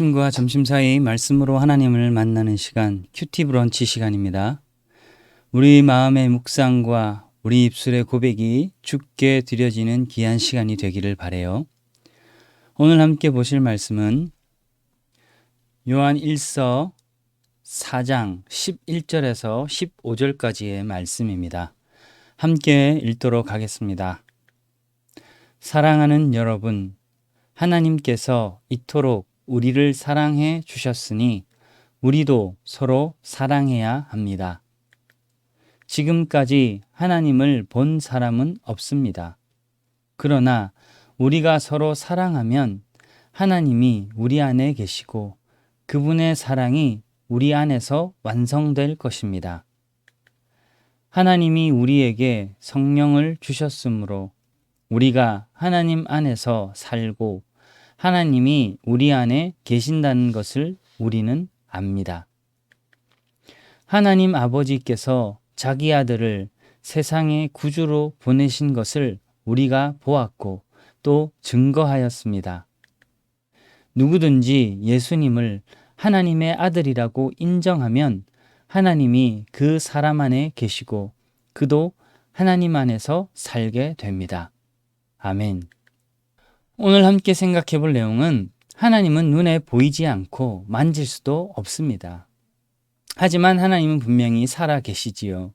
아침과 점심 사이 말씀으로 하나님을 만나는 시간 큐티 브런치 시간입니다. 우리 마음의 묵상과 우리 입술의 고백이 죽게 드려지는 귀한 시간이 되기를 바래요. 오늘 함께 보실 말씀은 요한 1서 4장 11절에서 15절까지의 말씀입니다. 함께 읽도록 하겠습니다. 사랑하는 여러분, 하나님께서 이토록 우리를 사랑해 주셨으니 우리도 서로 사랑해야 합니다. 지금까지 하나님을 본 사람은 없습니다. 그러나 우리가 서로 사랑하면 하나님이 우리 안에 계시고 그분의 사랑이 우리 안에서 완성될 것입니다. 하나님이 우리에게 성령을 주셨으므로 우리가 하나님 안에서 살고 하나님이 우리 안에 계신다는 것을 우리는 압니다. 하나님 아버지께서 자기 아들을 세상의 구주로 보내신 것을 우리가 보았고 또 증거하였습니다. 누구든지 예수님을 하나님의 아들이라고 인정하면 하나님이 그 사람 안에 계시고 그도 하나님 안에서 살게 됩니다. 아멘. 오늘 함께 생각해 볼 내용은 하나님은 눈에 보이지 않고 만질 수도 없습니다. 하지만 하나님은 분명히 살아 계시지요.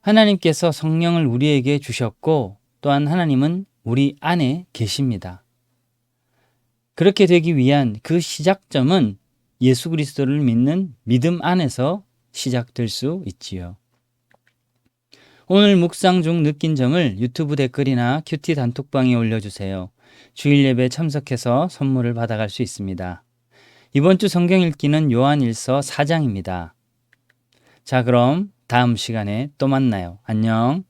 하나님께서 성령을 우리에게 주셨고 또한 하나님은 우리 안에 계십니다. 그렇게 되기 위한 그 시작점은 예수 그리스도를 믿는 믿음 안에서 시작될 수 있지요. 오늘 묵상 중 느낀 점을 유튜브 댓글이나 큐티 단톡방에 올려주세요. 주일 예배 참석해서 선물을 받아갈 수 있습니다. 이번 주 성경 읽기는 요한 1서 4장입니다. 자, 그럼 다음 시간에 또 만나요. 안녕.